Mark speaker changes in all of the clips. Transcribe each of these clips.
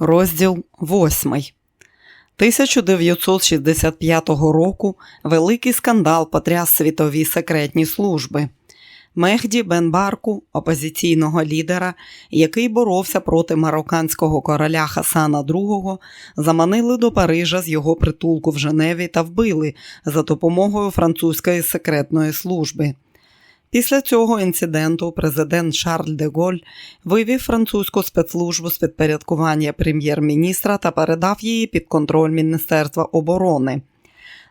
Speaker 1: Розділ 8. 1965 року великий скандал потряс світові секретні служби. Мехді Бенбарку, опозиційного лідера, який боровся проти марокканського короля Хасана II, заманили до Парижа з його притулку в Женеві та вбили за допомогою французької секретної служби. Після цього інциденту президент Шарль де Голь вивів французьку спецслужбу з підпорядкування прем'єр-міністра та передав її під контроль Міністерства оборони.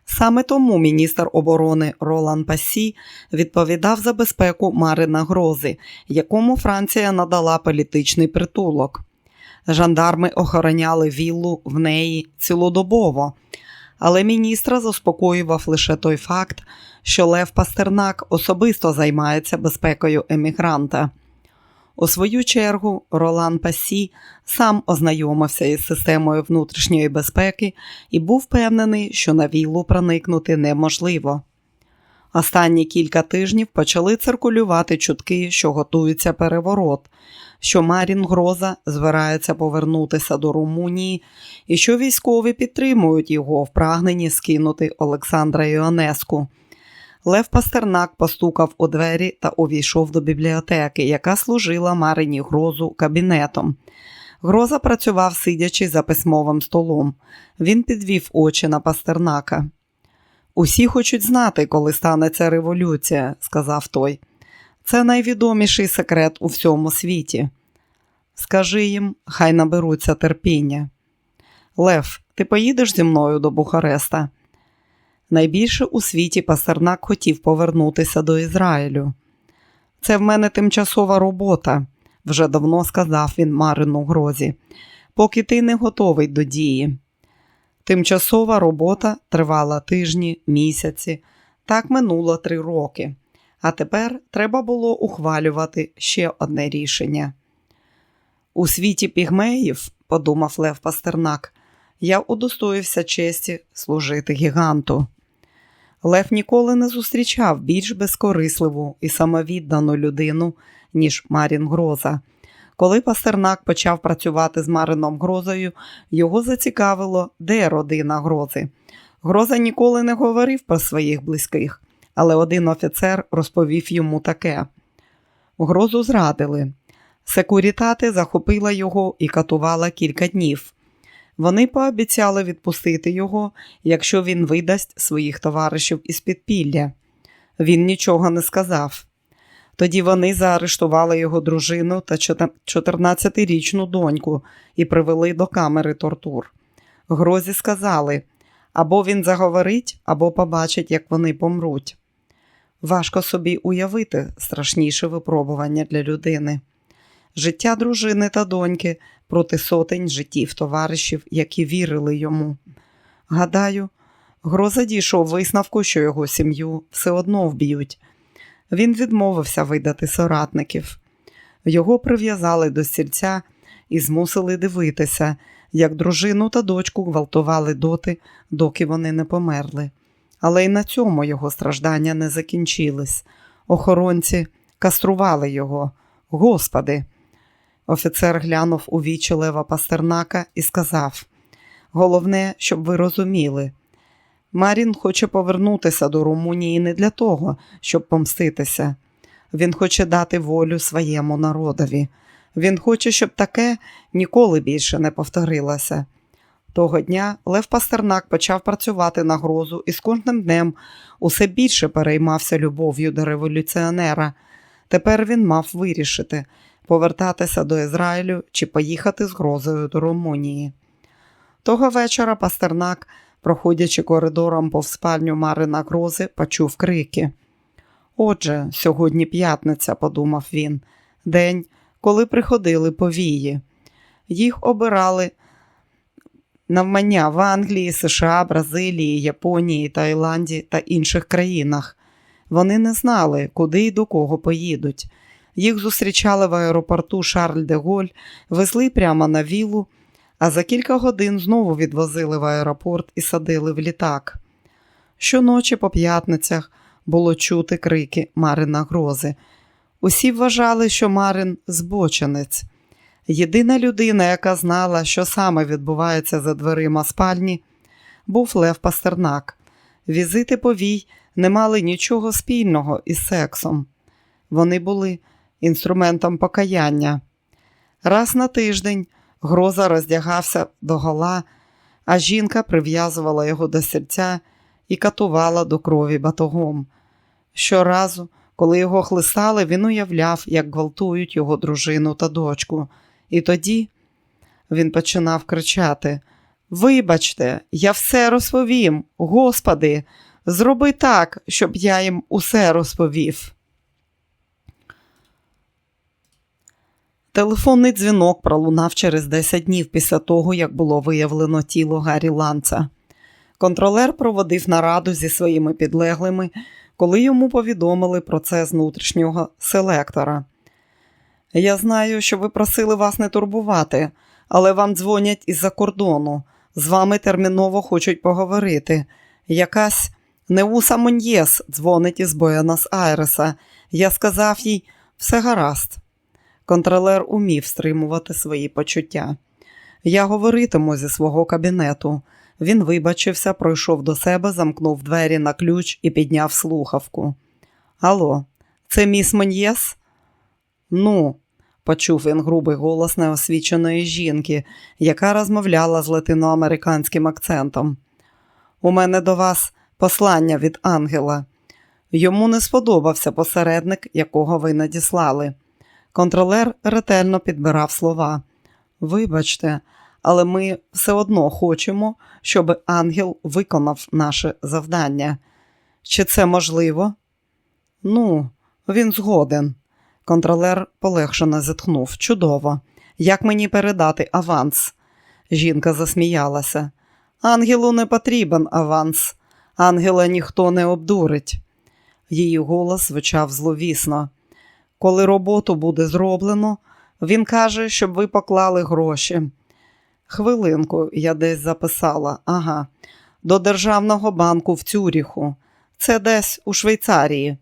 Speaker 1: Саме тому міністр оборони Ролан Пасі відповідав за безпеку Марина Грози, якому Франція надала політичний притулок. Жандарми охороняли віллу в неї цілодобово, але міністра заспокоював лише той факт, що Лев Пастернак особисто займається безпекою емігранта. У свою чергу, Ролан Пасі сам ознайомився із системою внутрішньої безпеки і був впевнений, що на віллу проникнути неможливо. Останні кілька тижнів почали циркулювати чутки, що готується переворот, що Марін Гроза збирається повернутися до Румунії і що військові підтримують його в прагненні скинути Олександра Іонеску. Лев Пастернак постукав у двері та увійшов до бібліотеки, яка служила Марині Грозу кабінетом. Гроза працював, сидячи за письмовим столом. Він підвів очі на Пастернака. Усі хочуть знати, коли станеться революція, сказав той. Це найвідоміший секрет у всьому світі. Скажи їм, хай наберуться терпіння. Лев, ти поїдеш зі мною до Бухареста? Найбільше у світі Пастернак хотів повернутися до Ізраїлю. Це в мене тимчасова робота, вже давно сказав він Марину Грозі, поки ти не готовий до дії. Тимчасова робота тривала тижні, місяці, так минуло три роки, а тепер треба було ухвалювати ще одне рішення. У світі пігмеїв, подумав Лев Пастернак, я удостоївся честі служити гіганту. Лев ніколи не зустрічав більш безкорисливу і самовіддану людину, ніж Марін Гроза. Коли Пастернак почав працювати з Марином Грозою, його зацікавило, де родина Грози. Гроза ніколи не говорив про своїх близьких, але один офіцер розповів йому таке: Грозу зрадили. Секурітати захопила його і катувала кілька днів. Вони пообіцяли відпустити його, якщо він видасть своїх товаришів із підпілля. Він нічого не сказав. Тоді вони заарештували його дружину та 14-річну доньку і привели до камери тортур. Грозі сказали або він заговорить, або побачить, як вони помруть. Важко собі уявити страшніше випробування для людини. Життя дружини та доньки проти сотень життів товаришів, які вірили йому. Гадаю, Гроза дійшов висновку, що його сім'ю все одно вб'ють. Він відмовився видати соратників. Його прив'язали до стільця і змусили дивитися, як дружину та дочку гвалтували доти, доки вони не померли. Але й на цьому його страждання не закінчились. Охоронці кастрували його. Господи! Офіцер глянув у вічі Лева Пастернака і сказав: Головне, щоб ви розуміли, Марін хоче повернутися до Румунії не для того, щоб помститися. Він хоче дати волю своєму народові. Він хоче, щоб таке ніколи більше не повторилося. Того дня Лев Пастернак почав працювати на грозу і з кожним днем усе більше переймався любов'ю до революціонера. Тепер він мав вирішити повертатися до Ізраїлю чи поїхати з грозою до Румунії. Того вечора Пастернак проходячи коридором повз спальню Марина Грози, почув крики. Отже, сьогодні п'ятниця, подумав він, день, коли приходили повії. Їх обирали навмання в Англії, США, Бразилії, Японії, Таїланді та інших країнах. Вони не знали, куди і до кого поїдуть. Їх зустрічали в аеропорту Шарль де Голь, везли прямо на вілу а за кілька годин знову відвозили в аеропорт і садили в літак. Щоночі по п'ятницях було чути крики Марина Грози. Усі вважали, що Марин збоченець. Єдина людина, яка знала, що саме відбувається за дверима спальні, був Лев Пастернак. Візити повій не мали нічого спільного із сексом. Вони були інструментом покаяння. Раз на тиждень гроза роздягався догола, а жінка прив'язувала його до серця і катувала до крові батогом. Щоразу, коли його хлистали, він уявляв, як гвалтують його дружину та дочку. І тоді він починав кричати: Вибачте, я все розповім, Господи, зроби так, щоб я їм усе розповів. Телефонний дзвінок пролунав через 10 днів після того, як було виявлено тіло Гаррі Ланца. Контролер проводив нараду зі своїми підлеглими, коли йому повідомили про це з внутрішнього селектора. Я знаю, що ви просили вас не турбувати, але вам дзвонять із-за кордону. З вами терміново хочуть поговорити. Якась Неуса Моньєс дзвонить із Буенос Айреса. Я сказав їй все гаразд. Контролер умів стримувати свої почуття. Я говоритиму зі свого кабінету. Він вибачився, пройшов до себе, замкнув двері на ключ і підняв слухавку. Алло, це міс Моньєс? Ну, почув він грубий голос неосвіченої жінки, яка розмовляла з латиноамериканським акцентом. У мене до вас послання від ангела. Йому не сподобався посередник, якого ви надіслали. Контролер ретельно підбирав слова. Вибачте, але ми все одно хочемо, щоб ангел виконав наше завдання. Чи це можливо? Ну, він згоден. Контролер полегшено зітхнув. Чудово. Як мені передати аванс? Жінка засміялася. Ангелу не потрібен аванс. Ангела ніхто не обдурить. Її голос звучав зловісно. Коли роботу буде зроблено, він каже, щоб ви поклали гроші. Хвилинку, я десь записала, ага, до Державного банку в Цюріху. Це десь у Швейцарії.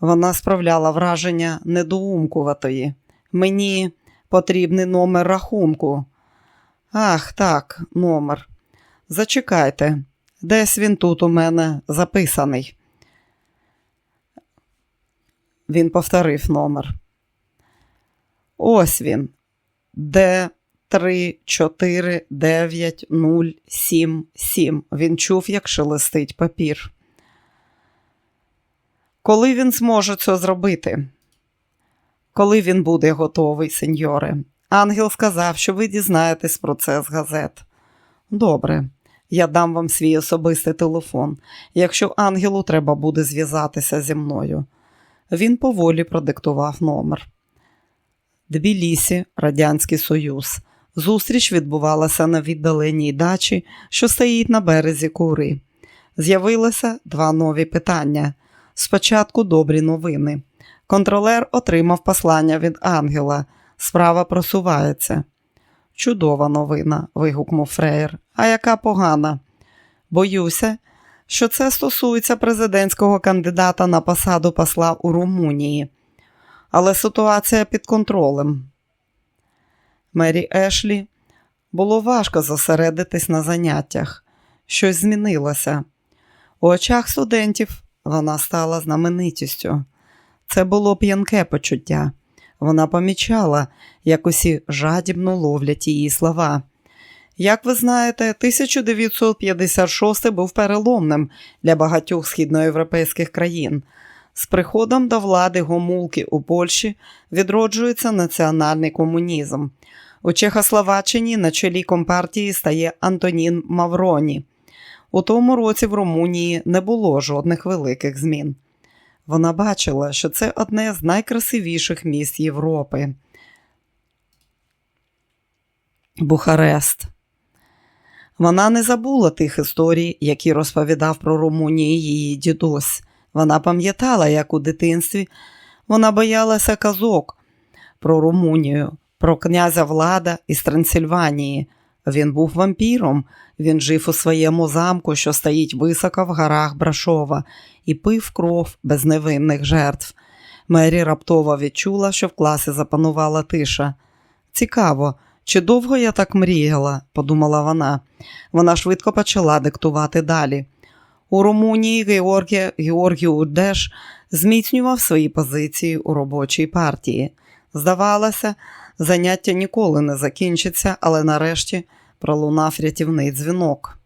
Speaker 1: Вона справляла враження недоумкуватої. Мені потрібний номер рахунку. Ах, так, номер. Зачекайте, десь він тут у мене записаний. Він повторив номер. Ось він. Д 3 4 9 0 7 7. Він чув, як шелестить папір. Коли він зможе це зробити? Коли він буде готовий, сеньоре? Ангел сказав, що ви дізнаєтесь про це з газет. Добре, я дам вам свій особистий телефон, якщо ангелу треба буде зв'язатися зі мною. Він поволі продиктував номер. Тбілісі, Радянський Союз. Зустріч відбувалася на віддаленій дачі, що стоїть на березі кури. З'явилося два нові питання. Спочатку добрі новини. Контролер отримав послання від ангела. Справа просувається. Чудова новина, вигукнув Фреєр. А яка погана? Боюся, що це стосується президентського кандидата на посаду посла у Румунії. Але ситуація під контролем. Мері Ешлі було важко зосередитись на заняттях. Щось змінилося. У очах студентів вона стала знаменитістю. Це було п'янке почуття. Вона помічала, як усі жадібно ловлять її слова. Як ви знаєте, 1956 був переломним для багатьох східноєвропейських країн. З приходом до влади гомулки у Польщі відроджується національний комунізм. У Чехословаччині на чолі компартії стає Антонін Мавроні. У тому році в Румунії не було жодних великих змін. Вона бачила, що це одне з найкрасивіших міст Європи. Бухарест. Вона не забула тих історій, які розповідав про Румунію її дідусь. Вона пам'ятала, як у дитинстві вона боялася казок про Румунію, про князя Влада із Трансильванії. Він був вампіром, він жив у своєму замку, що стоїть високо в горах Брашова, і пив кров без невинних жертв. Мері раптово відчула, що в класі запанувала тиша. Цікаво, чи довго я так мріяла, подумала вона. Вона швидко почала диктувати далі. У Румунії Георгія Георгію Удеш зміцнював свої позиції у робочій партії. Здавалося, заняття ніколи не закінчиться, але нарешті пролунав рятівний дзвінок.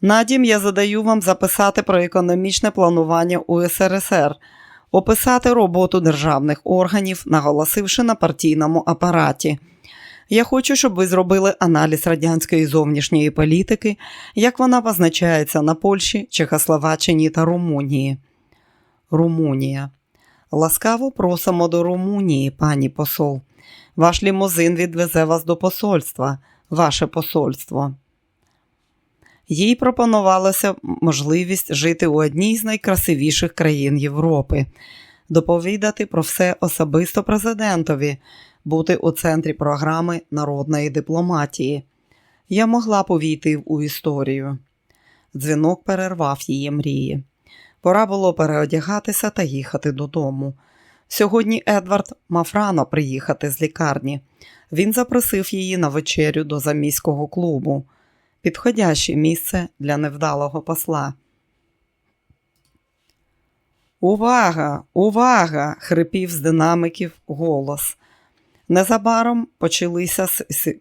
Speaker 1: Надім я задаю вам записати про економічне планування у СРСР, описати роботу державних органів, наголосивши на партійному апараті. Я хочу, щоб ви зробили аналіз радянської зовнішньої політики, як вона позначається на Польщі, Чехословаччині та Румунії. Румунія. Ласкаво просимо до Румунії, пані посол. Ваш лімузин відвезе вас до посольства, ваше посольство. Їй пропонувалося можливість жити у одній з найкрасивіших країн Європи, доповідати про все особисто президентові, бути у центрі програми народної дипломатії. Я могла б увійти у історію. Дзвінок перервав її мрії. Пора було переодягатися та їхати додому. Сьогодні Едвард мав рано приїхати з лікарні. Він запросив її на вечерю до заміського клубу. Підходяще місце для невдалого посла. Увага, увага! хрипів з динамиків голос. Незабаром почалися,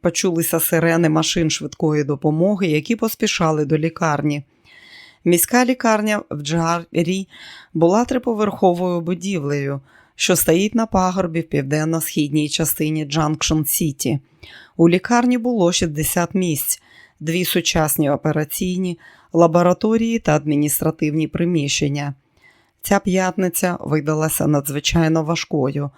Speaker 1: почулися сирени машин швидкої допомоги, які поспішали до лікарні. Міська лікарня в Джарі була триповерховою будівлею, що стоїть на пагорбі в південно-східній частині Джанкшн Сіті. У лікарні було 60 місць, дві сучасні операційні, лабораторії та адміністративні приміщення. Ця п'ятниця видалася надзвичайно важкою.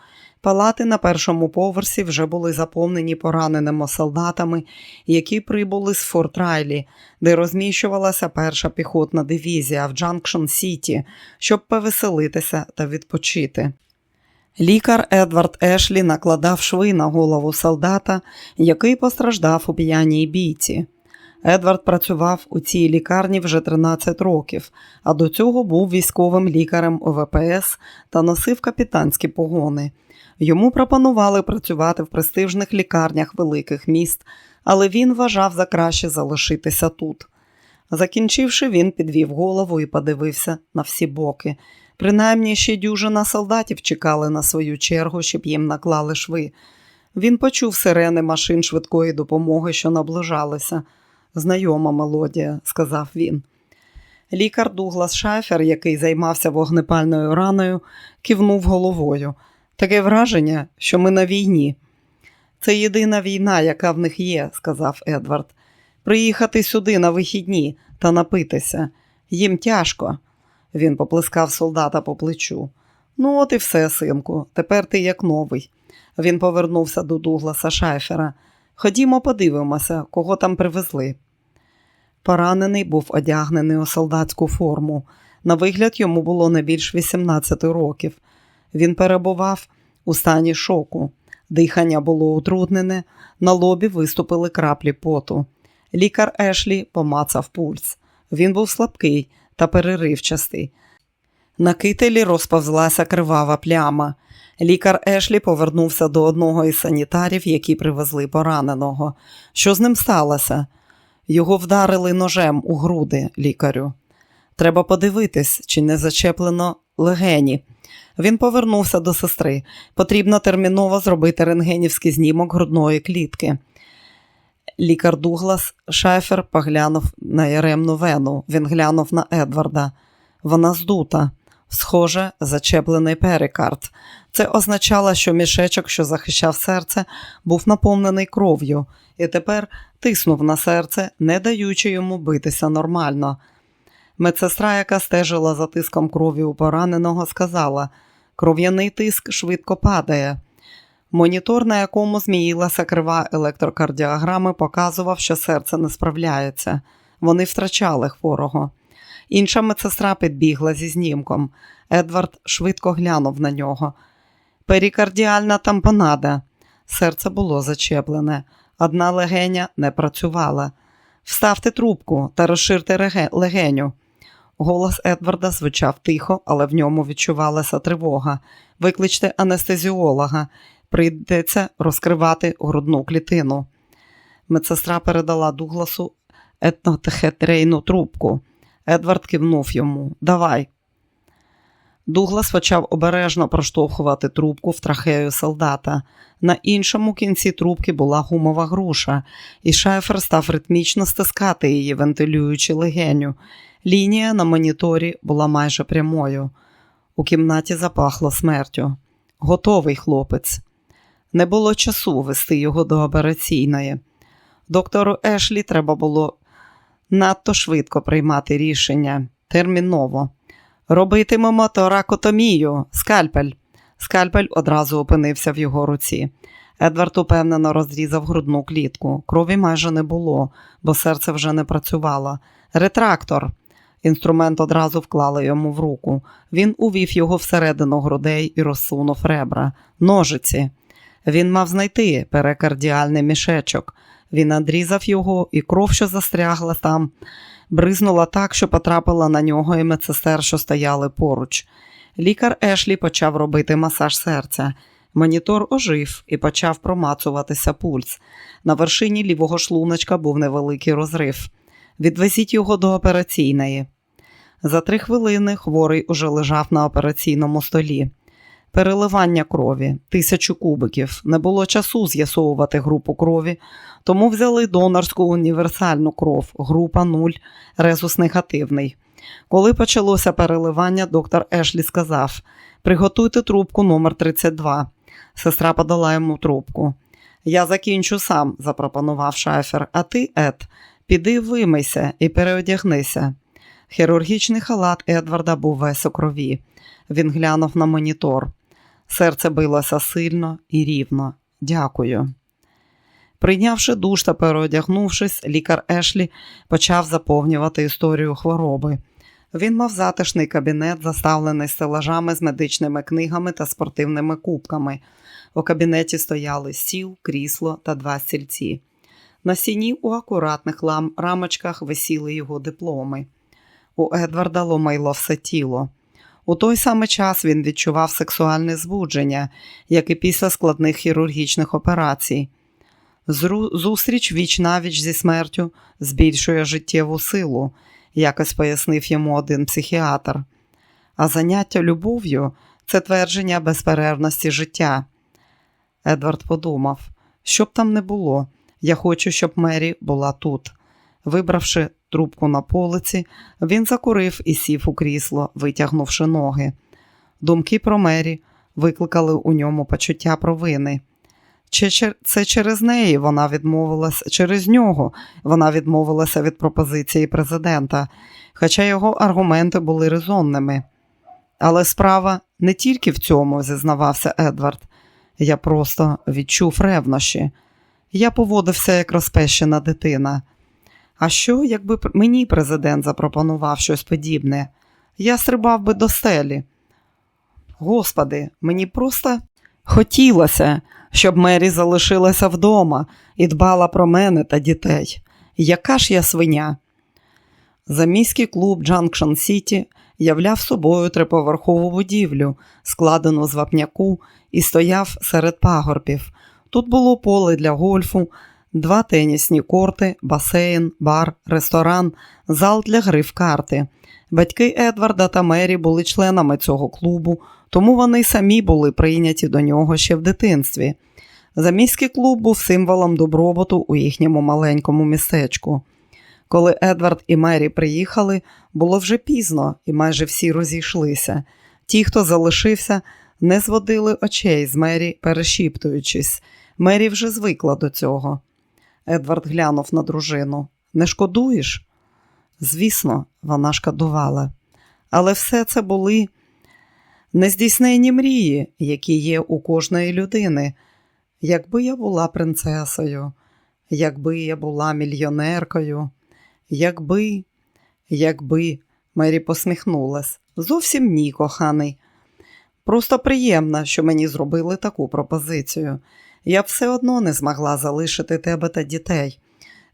Speaker 1: Палати на першому поверсі вже були заповнені пораненими солдатами, які прибули з Форт Райлі, де розміщувалася перша піхотна дивізія в Джанкшн Сіті, щоб повеселитися та відпочити. Лікар Едвард Ешлі накладав шви на голову солдата, який постраждав у п'яній бійці. Едвард працював у цій лікарні вже 13 років, а до цього був військовим лікарем у ВПС та носив капітанські погони. Йому пропонували працювати в престижних лікарнях великих міст, але він вважав за краще залишитися тут. Закінчивши, він підвів голову і подивився на всі боки. Принаймні ще дюжина солдатів чекали на свою чергу, щоб їм наклали шви. Він почув сирени машин швидкої допомоги, що наближалися. Знайома мелодія, сказав він. Лікар Дуглас Шайфер, який займався вогнепальною раною, кивнув головою. Таке враження, що ми на війні. Це єдина війна, яка в них є, сказав Едвард. Приїхати сюди на вихідні та напитися. Їм тяжко. Він поплескав солдата по плечу. Ну, от і все, синку, тепер ти як новий. Він повернувся до Дугласа Шайфера. Ходімо, подивимося, кого там привезли. Поранений був одягнений у солдатську форму. На вигляд йому було не більш 18 років. Він перебував у стані шоку. Дихання було утруднене, на лобі виступили краплі поту. Лікар Ешлі помацав пульс. Він був слабкий та переривчастий. На кителі розповзлася кривава пляма. Лікар Ешлі повернувся до одного із санітарів, які привезли пораненого. Що з ним сталося? Його вдарили ножем у груди лікарю. Треба подивитись, чи не зачеплено легені. Він повернувся до сестри. Потрібно терміново зробити рентгенівський знімок грудної клітки. Лікар Дуглас Шайфер поглянув на яремну вену. Він глянув на Едварда. Вона здута, схоже, зачеплений перикард. Це означало, що мішечок, що захищав серце, був наповнений кров'ю, і тепер тиснув на серце, не даючи йому битися нормально. Медсестра, яка стежила за тиском крові у пораненого, сказала: кров'яний тиск швидко падає. Монітор, на якому зміїлася крива електрокардіограми, показував, що серце не справляється. Вони втрачали хворого. Інша медсестра підбігла зі знімком. Едвард швидко глянув на нього. Перікардіальна тампонада. Серце було зачеплене. Одна легеня не працювала. Вставте трубку та розширте легеню. Голос Едварда звучав тихо, але в ньому відчувалася тривога. Викличте анестезіолога. Прийдеться розкривати грудну клітину. Медсестра передала Дугласу етнотехетрейну трубку. Едвард кивнув йому. Давай. Дуглас почав обережно проштовхувати трубку в трахею солдата. На іншому кінці трубки була гумова груша, і шайфер став ритмічно стискати її, вентилюючи легеню. Лінія на моніторі була майже прямою. У кімнаті запахло смертю. Готовий хлопець. Не було часу вести його до операційної. Доктору Ешлі треба було надто швидко приймати рішення. Терміново. Робитимемо торакотомію, скальпель. Скальпель одразу опинився в його руці. Едвард упевнено розрізав грудну клітку. Крові майже не було, бо серце вже не працювало. Ретрактор. Інструмент одразу вклали йому в руку. Він увів його всередину грудей і розсунув ребра. Ножиці. Він мав знайти перекардіальний мішечок. Він надрізав його, і кров, що застрягла там, бризнула так, що потрапила на нього і медсестер, що стояли поруч. Лікар Ешлі почав робити масаж серця. Монітор ожив і почав промацуватися пульс. На вершині лівого шлуночка був невеликий розрив. Відвезіть його до операційної. За три хвилини хворий уже лежав на операційному столі. Переливання крові, тисячу кубиків. Не було часу з'ясовувати групу крові, тому взяли донорську універсальну кров, група 0, резус негативний. Коли почалося переливання, доктор Ешлі сказав: приготуйте трубку номер 32 Сестра подала йому трубку. Я закінчу сам, запропонував шайфер, а ти, Ед, піди вимийся і переодягнися. Хірургічний халат Едварда був весь у крові. Він глянув на монітор. Серце билося сильно і рівно. Дякую. Прийнявши душ та переодягнувшись, лікар Ешлі почав заповнювати історію хвороби. Він мав затишний кабінет, заставлений стелажами з медичними книгами та спортивними кубками. У кабінеті стояли стіл, крісло та два стільці. На стіні у акуратних рамочках висіли його дипломи. У Едварда ломайло все тіло. У той самий час він відчував сексуальне збудження, як і після складних хірургічних операцій. Зустріч віч навіч зі смертю збільшує життєву силу, якось пояснив йому один психіатр. А заняття любов'ю це твердження безперервності життя. Едвард подумав, що б там не було, я хочу, щоб Мері була тут. Вибравши трубку на полиці, він закурив і сів у крісло, витягнувши ноги. Думки про Мері викликали у ньому почуття провини. Чи це через неї вона відмовилася, через нього вона відмовилася від пропозиції президента, хоча його аргументи були резонними. Але справа не тільки в цьому, зізнавався Едвард. Я просто відчув ревнощі. Я поводився як розпещена дитина. А що, якби мені президент запропонував щось подібне? Я стрибав би до стелі. Господи, мені просто хотілося, щоб Мері залишилася вдома і дбала про мене та дітей. Яка ж я свиня? Заміський клуб Джанкшн Сіті являв собою триповерхову будівлю, складену з вапняку, і стояв серед пагорбів. Тут було поле для гольфу, два тенісні корти, басейн, бар, ресторан, зал для гри в карти. Батьки Едварда та Мері були членами цього клубу, тому вони самі були прийняті до нього ще в дитинстві. Заміський клуб був символом добробуту у їхньому маленькому містечку. Коли Едвард і Мері приїхали, було вже пізно і майже всі розійшлися. Ті, хто залишився, не зводили очей з Мері, перешіптуючись. Мері вже звикла до цього. Едвард глянув на дружину. Не шкодуєш? Звісно, вона шкодувала. Але все це були нездійснені мрії, які є у кожної людини. Якби я була принцесою, якби я була мільйонеркою, якби, якби, Мері посміхнулась. Зовсім ні, коханий. Просто приємно, що мені зробили таку пропозицію. Я все одно не змогла залишити тебе та дітей.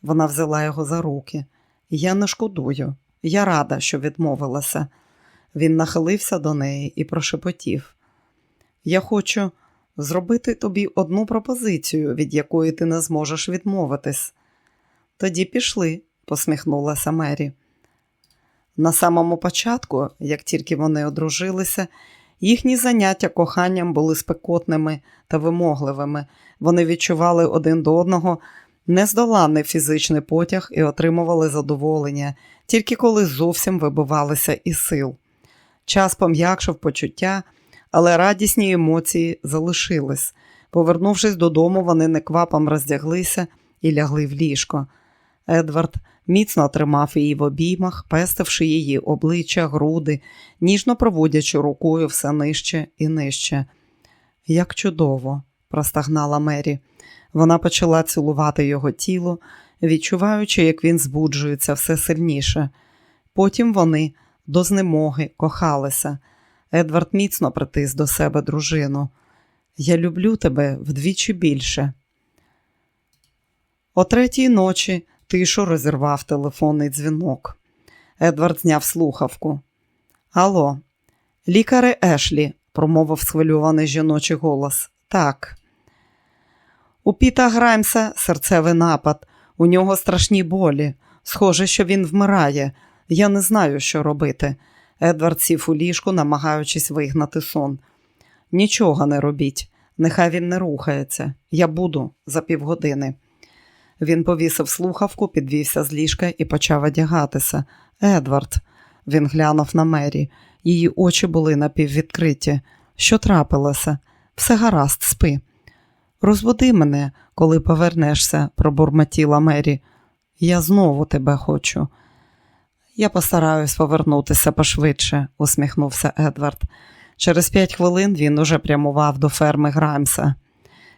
Speaker 1: Вона взяла його за руки. Я не шкодую, я рада, що відмовилася. Він нахилився до неї і прошепотів. Я хочу зробити тобі одну пропозицію, від якої ти не зможеш відмовитись. Тоді пішли, посміхнулася Мері. На самому початку, як тільки вони одружилися, їхні заняття коханням були спекотними та вимогливими. Вони відчували один до одного нездоланний фізичний потяг і отримували задоволення, тільки коли зовсім вибивалися із сил. Час пом'якшив почуття, але радісні емоції залишились. Повернувшись додому, вони неквапом роздяглися і лягли в ліжко. Едвард міцно тримав її в обіймах, пестивши її обличчя, груди, ніжно проводячи рукою все нижче і нижче. Як чудово, простагнала Мері. Вона почала цілувати його тіло, відчуваючи, як він збуджується все сильніше. Потім вони до знемоги кохалися. Едвард міцно притис до себе дружину. Я люблю тебе вдвічі більше. О третій ночі тишу розірвав телефонний дзвінок. Едвард зняв слухавку. Алло, лікаре Ешлі, промовив схвильований жіночий голос. Так. У Піта Граймса серцевий напад, у нього страшні болі. Схоже, що він вмирає. Я не знаю, що робити. Едвард сів у ліжку, намагаючись вигнати сон. Нічого не робіть, нехай він не рухається. Я буду за півгодини. Він повісив слухавку, підвівся з ліжка і почав одягатися. Едвард, він глянув на Мері. Її очі були напіввідкриті. Що трапилося? Все гаразд, спи. Розбуди мене, коли повернешся, пробурмотіла Мері. Я знову тебе хочу. Я постараюсь повернутися пошвидше, усміхнувся Едвард. Через п'ять хвилин він уже прямував до ферми Граймса.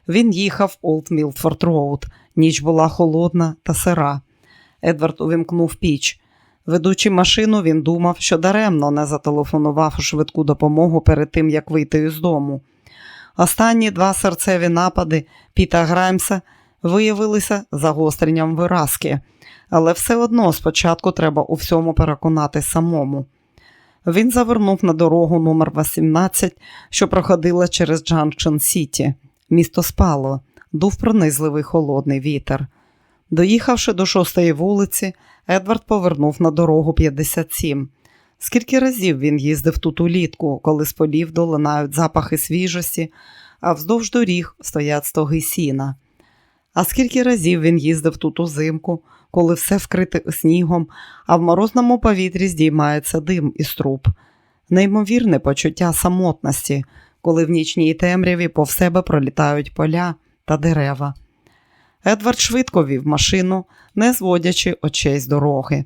Speaker 1: Він їхав Олд Мілтфорд Роуд. Ніч була холодна та сира. Едвард увімкнув піч. Ведучи машину, він думав, що даремно не зателефонував у швидку допомогу перед тим, як вийти із дому. Останні два серцеві напади Піта Граймса виявилися загостренням виразки, але все одно спочатку треба у всьому переконати самому. Він завернув на дорогу номер 18 що проходила через Джанкшн Сіті. Місто спало, дув пронизливий холодний вітер. Доїхавши до шостої вулиці, Едвард повернув на дорогу 57. Скільки разів він їздив тут улітку, коли з полів долинають запахи свіжості, а вздовж доріг стоять стоги сіна. А скільки разів він їздив тут узимку, коли все вкрите снігом, а в морозному повітрі здіймається дим із труб. Неймовірне почуття самотності, коли в нічній темряві пов себе пролітають поля та дерева. Едвард швидко вів машину, не зводячи очей з дороги.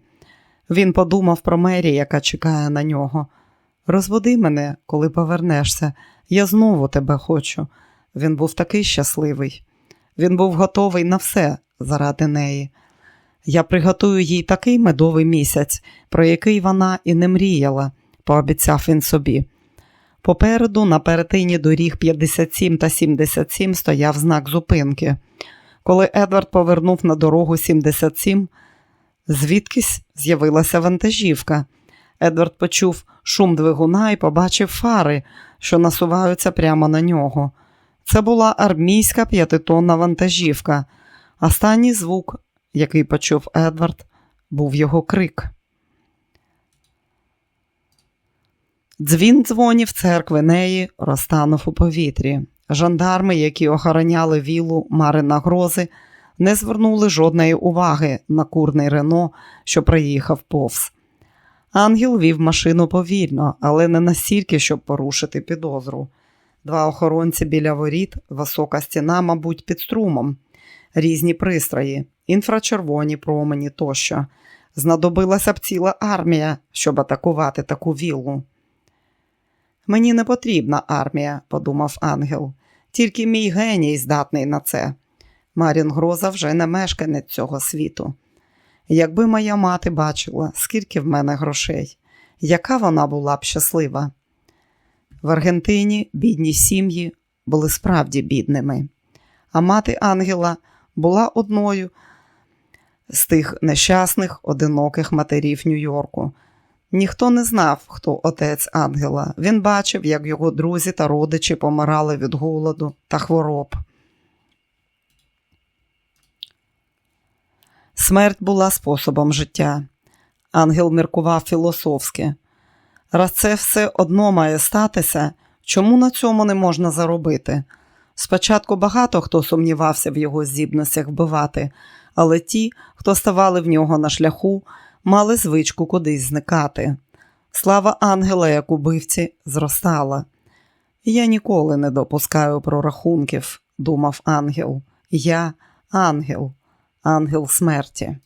Speaker 1: Він подумав про Мері, яка чекає на нього. Розводи мене, коли повернешся, я знову тебе хочу. Він був такий щасливий. Він був готовий на все заради неї. Я приготую їй такий медовий місяць, про який вона і не мріяла, пообіцяв він собі. Попереду, на перетині доріг 57 та 77 стояв знак зупинки. Коли Едвард повернув на дорогу 77, звідкись з'явилася вантажівка. Едвард почув шум двигуна і побачив фари, що насуваються прямо на нього. Це була армійська п'ятитонна вантажівка. Останній звук, який почув Едвард, був його крик. Дзвін дзвонів церкви неї розтанув у повітрі. Жандарми, які охороняли вілу Марина Грози, не звернули жодної уваги на курний Рено, що приїхав повз. Ангел вів машину повільно, але не настільки, щоб порушити підозру. Два охоронці біля воріт, висока стіна, мабуть, під струмом, різні пристрої, інфрачервоні промені тощо. Знадобилася б ціла армія, щоб атакувати таку віллу. Мені не потрібна армія, подумав ангел, тільки мій геній здатний на це. Марін Гроза вже не мешканець цього світу. Якби моя мати бачила, скільки в мене грошей, яка вона була б щаслива. В Аргентині бідні сім'ї були справді бідними, а мати Ангела була одною з тих нещасних, одиноких матерів Нью-Йорку. Ніхто не знав, хто отець ангела. Він бачив, як його друзі та родичі помирали від голоду та хвороб. Смерть була способом життя. Ангел міркував філософськи. Раз це все одно має статися, чому на цьому не можна заробити? Спочатку багато хто сумнівався в його здібностях вбивати, але ті, хто ставали в нього на шляху, мали звичку кудись зникати. Слава ангела, як убивці, зростала. Я ніколи не допускаю прорахунків, думав ангел. Я ангел, ангел смерті.